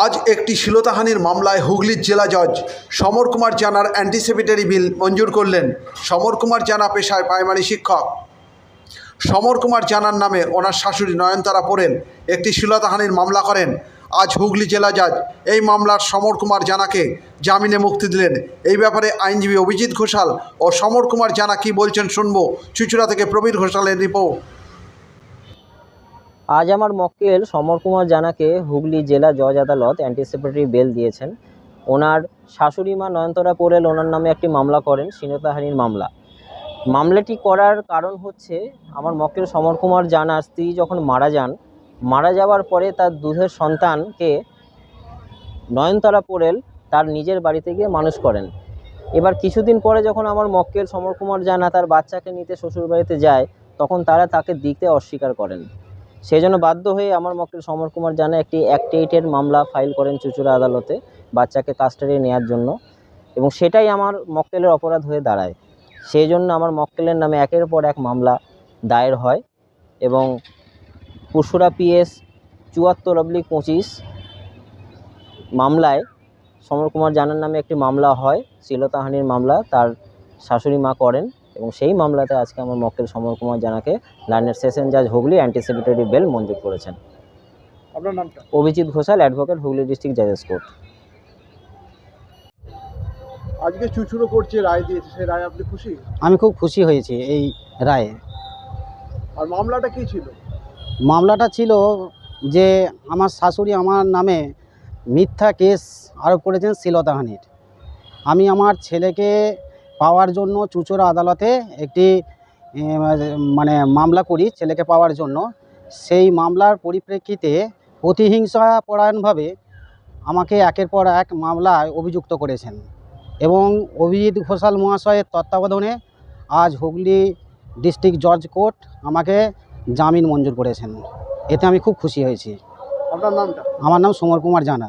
আজ একটি শিলতাহানির মামলায় হুগলির জেলা জজ সমর কুমার জানার অ্যান্টিসিপেটরি বিল মঞ্জুর করলেন সমর কুমার জানা পেশায় প্রাইমারি শিক্ষক। সমর কুমার জানার নামে ওনার শাশুড়ি নয়নতারা পোরেল একটি শিলতাহানির মামলা করেন। আজ হুগলি জেলা জজ এই মামলার সমর কুমার জানাকে জামিনে মুক্তি দিলেন। এই ব্যাপারে আইনজীবী অভিজিৎ ঘোষাল ও সমর কুমার জানা কি বলছেন শুনব। চুচুড়া থেকে প্রবীর ঘোষালের রিপোর্ট আজ আমার মক্কেল সমর কুমার জানাকে হুগলি জেলা জজ আদালত অ্যান্টিসিপেটরি বেল দিয়েছেন। ওনার শাশুড়ি মা নয়নতরা পোরেল ওনার নামে একটি মামলা করেন শ্লীলতাহানির মামলা। মামলাটি করার কারণ হচ্ছে, আমার মক্কেল সমর কুমার জানার স্ত্রী যখন মারা যান, মারা যাওয়ার পরে তার দুধের সন্তানকে নয়নতরা পোরেল তার নিজের বাড়িতে গিয়ে মানুষ করেন। এবার কিছুদিন পরে যখন আমার মক্কেল সমর কুমার জানা তার বাচ্চাকে নিতে শ্বশুরবাড়িতে যায়, তখন তারা তাকে দিতে অস্বীকার করেন। সেই জন্য বাধ্য হয়ে আমার মক্কেল সমর কুমার জানা একটি অ্যাক্ট এইটের মামলা ফাইল করেন চুচুড়া আদালতে বাচ্চাকে কাস্টাডি নেওয়ার জন্য। এবং সেটাই আমার মক্কেলের অপরাধ হয়ে দাঁড়ায়। সেই জন্য আমার মক্কেলের নামে একের পর এক মামলা দায়ের হয় এবং পুরসুরা পিএস চুয়াত্তর অব্লিক পঁচিশ মামলায় সমর কুমার জানার নামে একটি মামলা হয়, শ্লীলতাহানির মামলা, তার শাশুড়ি মা করেন। এবং সেই মামলাতে আজকে আমার মক্কেল সমর কুমার জানাকে লাইনের সেশন জাজ হুগলি অ্যান্টিসিপেটরি বেল মঞ্জুর করেছেন। আপনার নামটা? অভিজিৎ ঘোষাল অ্যাডভোকেট হুগলি ডিস্ট্রিক্ট জাজেস কোর্ট। আজকে চুচুড়ো করছে রায় দিয়েছে সেই রায় আপনি খুশি? আমি খুব খুশি হয়েছি এই রায়ে। আর মামলাটা কী ছিল? মামলাটা ছিল যে আমার শাশুড়ি আমার নামে মিথ্যা কেস আরোপ করেছেন শ্লীলতাহানির আমি আমার ছেলেকে পাওয়ার জন্য চুচোড়া আদালতে একটি মানে মামলা করি ছেলেকে পাওয়ার জন্য। সেই মামলার পরিপ্রেক্ষিতে পরায়ণভাবে আমাকে একের পর এক মামলায় অভিযুক্ত করেছেন এবং অভিজিৎ ঘোষাল মহাশয়ের তত্ত্বাবধানে আজ হুগলি ডিস্ট্রিক্ট জজ কোর্ট আমাকে জামিন মঞ্জুর করেছেন। এতে আমি খুব খুশি হয়েছি। আপনার নামটা? আমার নাম সমর কুমার জানা।